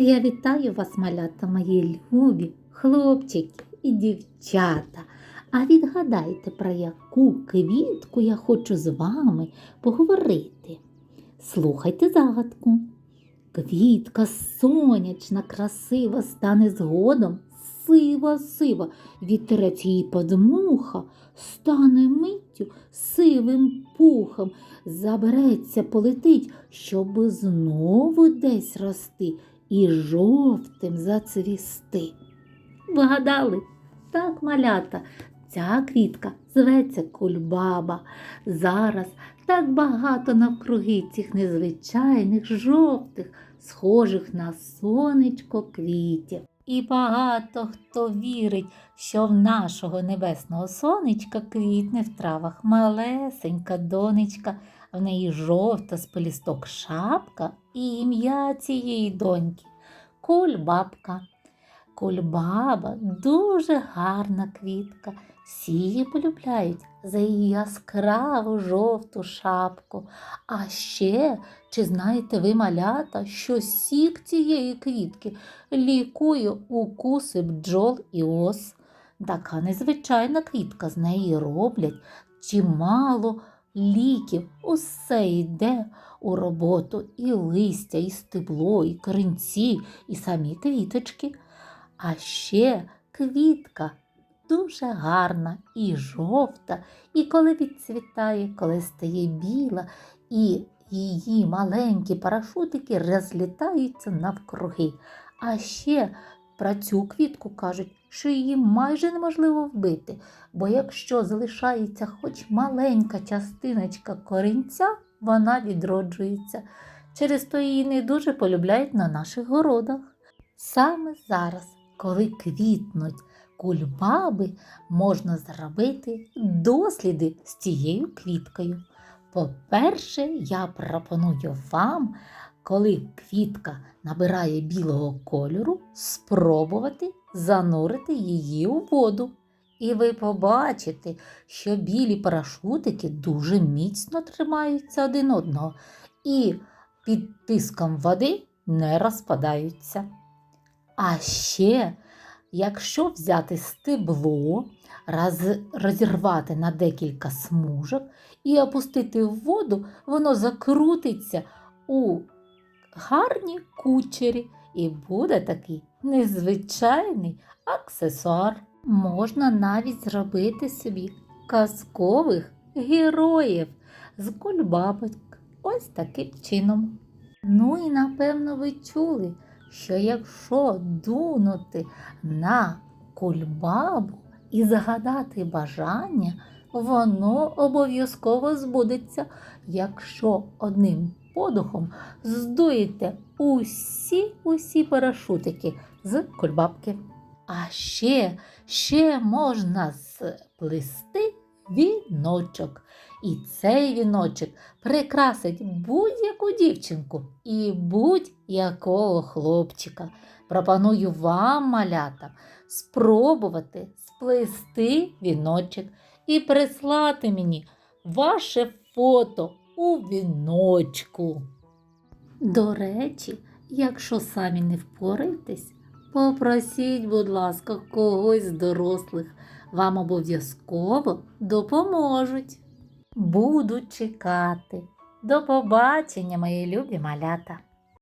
Я вітаю вас, малята, мої любі, хлопчики і дівчата. А відгадайте, про яку квітку я хочу з вами поговорити. Слухайте загадку. Квітка сонячна, красива, стане згодом сива сива, вітерець її подмуха, стане миттю сивим пухом, забереться, полетить, щоб знову десь рости і жовтим зацвісти. Вгадали? Так, малята, ця квітка зветься кульбаба. Зараз так багато навкруги цих незвичайних жовтих, схожих на сонечко квітів. І багато хто вірить, що в нашого небесного сонечка квітне в травах малесенька донечка, в неї жовта з полісток шапка і ім'я цієї доньки кульбабка. Кульбаба дуже гарна квітка. Всі її полюбляють за її яскраву жовту шапку. А ще, чи знаєте ви, малята, що сік цієї квітки лікує укуси бджол і ос? Така незвичайна квітка з неї роблять чимало ліків. Усе йде у роботу і листя, і стебло, і корінці, і самі квіточки. А ще квітка дуже гарна і жовта, і коли відцвітає, коли стає біла, і її маленькі парашутики розлітаються навкруги. А ще про цю квітку кажуть, що її майже неможливо вбити, бо якщо залишається хоч маленька частиночка корінця, вона відроджується. Через то її не дуже полюбляють на наших городах. Саме зараз, коли квітнуть кульбаби, можна зробити досліди з цією квіткою. По-перше, я пропоную вам, коли квітка набирає білого кольору, спробувати занурити її у воду. І ви побачите, що білі парашутики дуже міцно тримаються один одного і під тиском води не розпадаються. А ще, якщо взяти стебло, роз, розірвати на декілька смужок і опустити в воду, воно закрутиться у гарні кучері і буде такий незвичайний аксесуар. Можна навіть зробити собі казкових героїв з кульбабок. Ось таким чином. Ну і напевно ви чули, що якщо дунути на кульбабу і загадати бажання, воно обов'язково збудеться, якщо одним подухом здуєте усі усі парашутики з кульбабки. А ще, ще можна сплести віночок. І цей віночок прикрасить будь-яку дівчинку і будь-якого хлопчика. Пропоную вам, малята, спробувати сплести віночок і прислати мені ваше фото у віночку. До речі, якщо самі не впораєтесь, попросіть, будь ласка, когось з дорослих. Вам обов'язково допоможуть. Буду чекати. До побачення, мої любі малята!